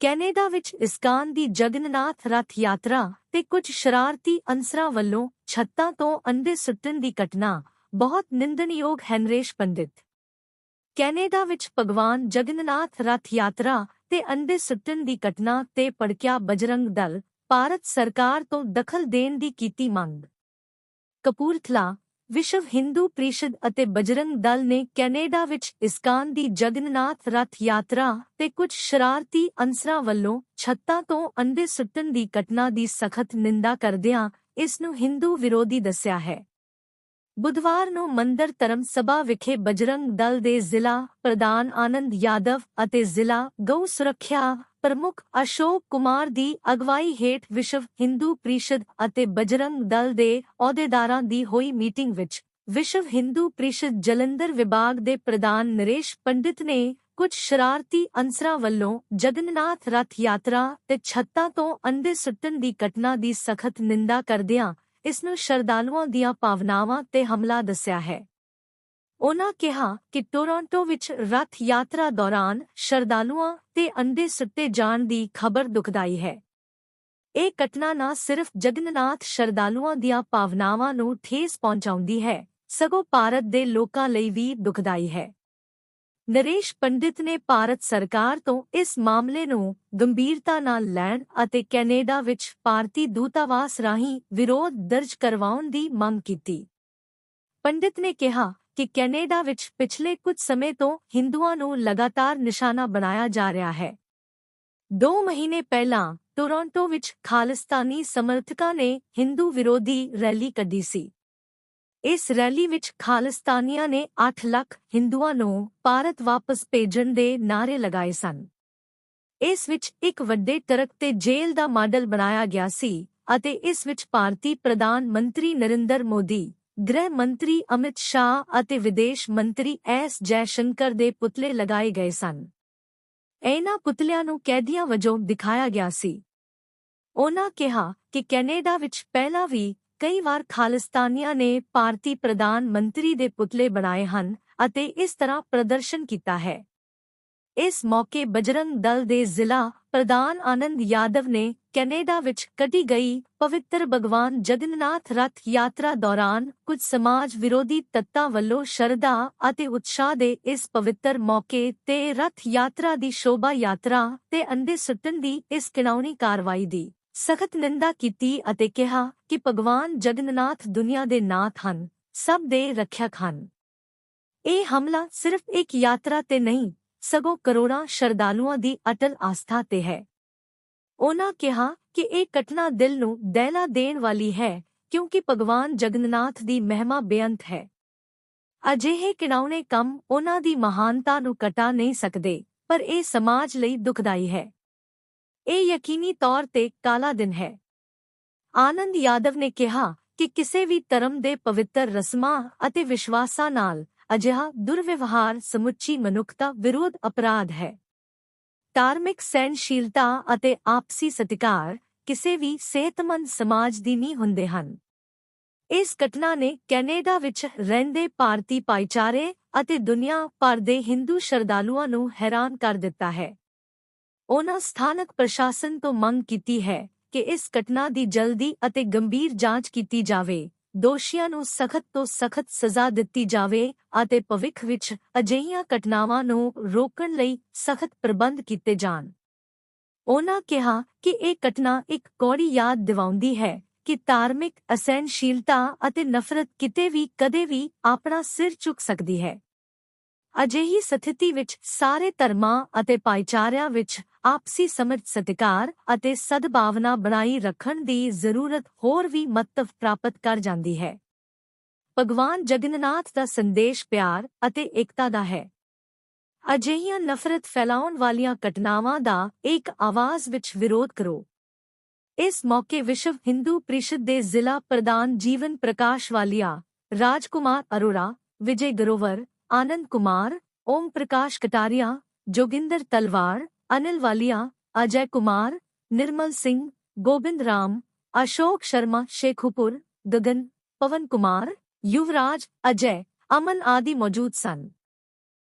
Canada ਵਿੱਚ ISKCON ਦੀ ਜਗਨਨਾਥ ਰਥ ਯਾਤਰਾ ਤੇ ਕੁਝ ਸ਼ਰਾਰਤੀ ਅਨਸਰਾਂ ਵੱਲੋਂ ਛੱਤਾਂ ਤੋਂ ਅੰਡੇ ਸੁੱਟਣ ਦੀ ਘਟਨਾ ਬਹੁਤ ਨਿੰਦਣਯੋਗ ਹੈ ਨਰੇਸ਼ ਪੰਡਿਤ। ਕੈਨੇਡਾ ਵਿੱਚ ਭਗਵਾਨ ਜਗਨਨਾਥ ਰਥ ਯਾਤਰਾ ਤੇ ਅੰਡੇ ਸੁੱਟਣ ਦੀ ਘਟਨਾ ਤੇ ਪੜਕਿਆ ਬਜਰੰਗ ਦਲ, ਭਾਰਤ ਸਰਕਾਰ ਤੋਂ ਦਖਲ ਦੇਣ ਦੀ ਕੀਤੀ ਮੰਗ। ਕਪੂਰਥਲਾ ਵਿਸ਼ਵ ਹਿੰਦੂ ਪ੍ਰੀਸ਼ਦ ਅਤੇ ਬਜਰੰਗ ਦਲ ਨੇ ਕੈਨੇਡਾ ਵਿੱਚ ਇਸਕਾਨ ਦੀ ਜਗਨਨਾਥ ਰਥ ਯਾਤਰਾ ਤੇ ਕੁਝ ਸ਼ਰਾਰਤੀ ਅਨਸਰਾਂ ਵੱਲੋਂ ਛੱਤਾਂ ਤੋਂ ਅੰਡੇ ਸੁੱਟਣ ਦੀ ਘਟਨਾ ਦੀ ਸਖਤ ਨਿੰਦਾ ਕਰਦਿਆਂ ਇਸ ਨੂੰ ਹਿੰਦੂ ਵਿਰੋਧੀ ਦੱਸਿਆ ਹੈ। ਬੁੱਧਵਾਰ ਨੂੰ ਮੰਦਰ ਧਰਮ ਸਭਾ ਵਿਖੇ ਬਜਰੰਗ ਦਲ ਦੇ ਜ਼ਿਲ੍ਹਾ ਪ੍ਰਧਾਨ ਆਨੰਦ ਯਾਦਵ ਅਤੇ ਜ਼ਿਲ੍ਹਾ ਗਊ ਸੁਰੱਖਿਆ ਪ੍ਰਮੁੱਖ ਅਸ਼ੋਕ ਕੁਮਾਰ ਦੀ ਅਗਵਾਈ ਹੇਠ ਵਿਸ਼ਵ ਹਿੰਦੂ ਪ੍ਰੀਸ਼ਦ ਅਤੇ ਬਜਰੰਗ ਦਲ ਦੇ ਅਹੁਦੇਦਾਰਾਂ ਦੀ ਹੋਈ ਮੀਟਿੰਗ ਵਿੱਚ ਵਿਸ਼ਵ ਹਿੰਦੂ ਪ੍ਰੀਸ਼ਦ ਜਲੰਧਰ ਵਿਭਾਗ ਦੇ ਪ੍ਰਧਾਨ ਨਰੇਸ਼ ਪੰਡਿਤ ਨੇ ਕੁਝ ਸ਼ਰਾਰਤੀ ਅਨਸਰਾਂ ਵੱਲੋਂ ਜਗਨਨਾਥ ਰਥ ਯਾਤਰਾ ਤੇ ਛੱਤਾਂ ਤੋਂ ਅੰਡੇ ਸੁੱਟਣ ਦੀ ਘਟਨਾ ਦੀ ਸਖਤ ਨਿੰਦਾ ਕਰਦਿਆਂ ਇਸ ਨੂੰ ਸ਼ਰਧਾਲੂਆਂ ਦੀਆਂ ਭਾਵਨਾਵਾਂ ਤੇ ਹਮਲਾ ਦੱਸਿਆ ਹੈ। ਉਨ੍ਹਾਂ ਕਿਹਾ ਕਿ ਟੋਰਾਂਟੋ ਵਿੱਚ ਰਥ ਯਾਤਰਾ ਦੌਰਾਨ ਸ਼ਰਧਾਲੂਆਂ ਤੇ ਅੰਡੇ ਸੁੱਟੇ ਜਾਣ ਦੀ ਖਬਰ ਦੁਖਦਾਈ ਹੈ। ਇਹ ਘਟਨਾ ਨਾ ਸਿਰਫ ਜਗਨਨਾਥ ਸ਼ਰਧਾਲੂਆਂ ਦੀਆਂ ਭਾਵਨਾਵਾਂ ਨੂੰ ਠੇਸ ਪਹੁੰਚਾਉਂਦੀ ਹੈ, ਸਗੋਂ ਭਾਰਤ ਦੇ ਲੋਕਾਂ ਲਈ ਵੀ ਦੁਖਦਾਈ ਹੈ। ਨਰੇਸ਼ ਪੰਡਿਤ ਨੇ ਭਾਰਤ ਸਰਕਾਰ ਤੋਂ ਇਸ ਮਾਮਲੇ ਨੂੰ ਗੰਭੀਰਤਾ ਨਾਲ ਲੈਣ ਅਤੇ ਕੈਨੇਡਾ ਵਿੱਚ ਭਾਰਤੀ ਦੂਤਾਵਾਸ ਰਾਹੀਂ ਵਿਰੋਧ ਦਰਜ ਕਰਵਾਉਣ ਦੀ ਮੰਗ ਕੀਤੀ। ਪੰਡਿਤ ਨੇ ਕਿਹਾ ਕਿ ਕੈਨੇਡਾ ਵਿੱਚ ਪਿਛਲੇ ਕੁਝ ਸਮੇਂ ਤੋਂ ਹਿੰਦੂਆਂ ਨੂੰ ਲਗਾਤਾਰ ਨਿਸ਼ਾਨਾ ਬਣਾਇਆ ਜਾ ਰਿਹਾ ਹੈ। ਦੋ ਮਹੀਨੇ ਪਹਿਲਾਂ ਟੋਰਾਂਟੋ ਵਿੱਚ ਖਾਲਿਸਤਾਨੀ ਸਮਰਥਕਾਂ ਨੇ ਹਿੰਦੂ ਵਿਰੋਧੀ ਰੈਲੀ ਕੱਢੀ ਸੀ। ਇਸ ਰੈਲੀ ਵਿੱਚ ਖਾਲਿਸਤਾਨੀਆਂ ਨੇ 8 ਲੱਖ ਹਿੰਦੂਆਂ ਨੂੰ ਭਾਰਤ ਵਾਪਸ ਭੇਜਣ ਦੇ ਨਾਅਰੇ ਲਗਾਏ ਸਨ। ਇਸ ਵਿੱਚ ਇੱਕ ਵੱਡੇ ਟਰੱਕ ਤੇ ਜੇਲ੍ਹ ਦਾ ਮਾਡਲ ਬਣਾਇਆ ਗਿਆ ਸੀ ਅਤੇ ਇਸ ਵਿੱਚ ਭਾਰਤੀ ਪ੍ਰਧਾਨ ਮੰਤਰੀ ਨਰਿੰਦਰ ਮੋਦੀ ਗ੍ਰਹਿ ਮੰਤਰੀ ਅਮਿਤ ਸ਼ਾਹ ਅਤੇ ਵਿਦੇਸ਼ ਮੰਤਰੀ ਐਸ ਜੈਸ਼ੰਕਰ ਦੇ ਪੁਤਲੇ ਲਗਾਏ ਗਏ ਸਨ। ਇਹਨਾਂ ਪੁਤਲਿਆਂ ਨੂੰ ਕੈਦੀਆਂ ਵਜੋਂ ਦਿਖਾਇਆ ਗਿਆ ਸੀ। ਉਹਨਾਂ ਕਿਹਾ ਕਿ ਕੈਨੇਡਾ ਵਿੱਚ ਪਹਿਲਾਂ ਵੀ ਕਈ ਵਾਰ ਖਾਲਿਸਤਾਨੀਆਂ ਨੇ ਭਾਰਤੀ ਪ੍ਰਧਾਨ ਮੰਤਰੀ ਦੇ ਪੁਤਲੇ ਬਣਾਏ ਹਨ ਅਤੇ ਇਸ ਤਰ੍ਹਾਂ ਪ੍ਰਦਰਸ਼ਨ ਕੀਤਾ ਹੈ। ਇਸ ਮੌਕੇ ਬਜਰੰਗ ਦਲ ਦੇ ਜ਼ਿਲ੍ਹਾ ਪ੍ਰਧਾਨ ਆਨੰਦ ਯਾਦਵ ਨੇ ਕੈਨੇਡਾ ਵਿੱਚ ਕੱਢੀ ਗਈ ਪਵਿੱਤਰ ਭਗਵਾਨ ਜਗਨਨਾਥ ਰਥ ਯਾਤਰਾ ਦੌਰਾਨ ਕੁਝ ਸਮਾਜ ਵਿਰੋਧੀ ਤੱਤਾਂ ਵੱਲੋਂ ਸ਼ਰਧਾ ਅਤੇ ਉਤਸ਼ਾਹ ਦੇ ਇਸ ਪਵਿੱਤਰ ਮੌਕੇ ਤੇ ਰਥ ਯਾਤਰਾ ਦੀ ਸ਼ੋਭਾ ਯਾਤਰਾ ਤੇ ਅੰਡੇ ਸੁੱਟਣ ਦੀ ਇਸ ਕਿਣਾਉਣੀ ਕਾਰਵਾਈ ਦੀ ਸਖਤ ਨਿੰਦਾ ਕੀਤੀ ਅਤੇ ਕਿਹਾ ਕਿ ਭਗਵਾਨ ਜਗਨਨਾਥ ਦੁਨੀਆ ਦੇ ਨਾਥ ਹਨ, ਸਭ ਦੇ ਰੱਖਿਅਕ ਹਨ। ਇਹ ਹਮਲਾ ਸਿਰਫ ਇੱਕ ਯਾਤਰਾ ਤੇ ਨਹੀਂ, ਸਗੋਂ ਕਰੋੜਾਂ ਸ਼ਰਧਾਲੂਆਂ ਦੀ ਅਟਲ ਆਸਥਾ ਤੇ ਹੈ। ਉਹਨਾਂ ਕਿਹਾ ਕਿ ਇਹ ਘਟਨਾ ਦਿਲ ਨੂੰ ਦਹਿਲਾ ਦੇਣ ਵਾਲੀ ਹੈ, ਕਿਉਂਕਿ ਭਗਵਾਨ ਜਗਨਨਾਥ ਦੀ ਮਹਿਮਾ ਬੇਅੰਤ ਹੈ। ਅਜਿਹੇ ਕਿਣਾਉਣੇ ਕੰਮ ਉਹਨਾਂ ਦੀ ਮਹਾਨਤਾ ਨੂੰ ਕਟਾ ਨਹੀਂ ਸਕਦੇ, ਪਰ ਇਹ ਸਮਾਜ ਲਈ ਦੁਖਦਾਈ ਹੈ। ਇਹ ਯਕੀਨੀ ਤੌਰ ਤੇ ਕਾਲਾ ਦਿਨ ਹੈ। ਆਨੰਦ ਯਾਦਵ ਨੇ ਕਿਹਾ ਕਿ ਕਿਸੇ ਵੀ ਧਰਮ ਦੇ ਪਵਿੱਤਰ ਰਸਮਾਂ ਅਤੇ ਵਿਸ਼ਵਾਸਾਂ ਨਾਲ ਅਜਿਹਾ ਦੁਰਵਿਵਹਾਰ ਸਮੁੱਚੀ ਮਨੁੱਖਤਾ ਵਿਰੋਧ ਅਪਰਾਧ ਹੈ। ਧਾਰਮਿਕ ਸਹਿਣਸ਼ੀਲਤਾ ਅਤੇ ਆਪਸੀ ਸਤਿਕਾਰ ਕਿਸੇ ਵੀ ਸਿਹਤਮੰਦ ਸਮਾਜ ਦੀ ਨੀਂਹ ਹੁੰਦੇ ਹਨ। ਇਸ ਘਟਨਾ ਨੇ ਕੈਨੇਡਾ ਵਿੱਚ ਰਹਿੰਦੇ ਭਾਰਤੀ ਭਾਈਚਾਰੇ ਅਤੇ ਦੁਨੀਆ ਭਰ ਦੇ ਹਿੰਦੂ ਸ਼ਰਧਾਲੂਆਂ ਨੂੰ ਹੈਰਾਨ ਕਰ ਦਿੱਤਾ ਹੈ। ਉਹਨਾਂ ਸਥਾਨਕ ਪ੍ਰਸ਼ਾਸਨ ਤੋਂ ਮੰਗ ਕੀਤੀ ਹੈ ਕਿ ਇਸ ਘਟਨਾ ਦੀ ਜਲਦੀ ਅਤੇ ਗੰਭੀਰ ਜਾਂਚ ਕੀਤੀ ਜਾਵੇ। ਦੋਸ਼ੀਆਂ ਨੂੰ ਸਖਤ ਤੋਂ ਸਖਤ ਸਜ਼ਾ ਦਿੱਤੀ ਜਾਵੇ ਅਤੇ ਭਵਿੱਖ ਵਿੱਚ ਅਜਿਹੀਆਂ ਘਟਨਾਵਾਂ ਨੂੰ ਰੋਕਣ ਲਈ ਸਖਤ ਪ੍ਰਬੰਧ ਕੀਤੇ ਜਾਣ। ਉਹਨਾਂ ਕਿਹਾ ਕਿ ਇਹ ਘਟਨਾ ਇੱਕ ਕੌੜੀ ਯਾਦ ਦਿਵਾਉਂਦੀ ਹੈ ਕਿ ਧਾਰਮਿਕ ਅਸਹਿਣਸ਼ੀਲਤਾ ਅਤੇ ਨਫ਼ਰਤ ਕਿਤੇ ਵੀ ਕਦੇ ਵੀ ਆਪਣਾ ਸਿਰ ਚੁੱਕ ਸਕਦੀ ਹੈ। ਅਜਿਹੀ ਸਥਿਤੀ ਵਿੱਚ ਸਾਰੇ ਧਰਮਾਂ ਅਤੇ ਭਾਈਚਾਰਿਆਂ ਵਿੱਚ ਆਪਸੀ ਸਮਝ ਸਤਿਕਾਰ ਅਤੇ ਸਦਭਾਵਨਾ ਬਣਾਈ ਰੱਖਣ ਦੀ ਜ਼ਰੂਰਤ ਹੋਰ ਵੀ ਮਹੱਤਵ ਪ੍ਰਾਪਤ ਕਰ ਜਾਂਦੀ ਹੈ। ਭਗਵਾਨ ਜਗਨਨਾਥ ਦਾ ਸੰਦੇਸ਼ ਪਿਆਰ ਅਤੇ ਏਕਤਾ ਦਾ ਹੈ। ਅਜਿਹੀਆਂ ਨਫ਼ਰਤ ਫੈਲਾਉਣ ਵਾਲੀਆਂ ਘਟਨਾਵਾਂ ਦਾ ਇੱਕ ਆਵਾਜ਼ ਵਿੱਚ ਵਿਰੋਧ ਕਰੋ। ਇਸ ਮੌਕੇ ਵਿਸ਼ਵ ਹਿੰਦੂ ਪ੍ਰੀਸ਼ਦ ਦੇ ਜ਼ਿਲ੍ਹਾ ਪ੍ਰਧਾਨ ਜੀਵਨ ਪ੍ਰਕਾਸ਼ ਵਾਲੀਆ, ਰਾਜਕੁਮਾਰ ਅਰੋੜਾ, ਵਿਜੇ ਗਰੋਵਰ आनंद कुमार, ओम प्रकाश कटारिया, जोगिंदर तलवार, अनिल वालिया, अजय कुमार, निर्मल सिंह, गोविंद राम, अशोक शर्मा, शेखुपुर, गगन, पवन कुमार, युवराज, अजय, अमन आदि मौजूद सन।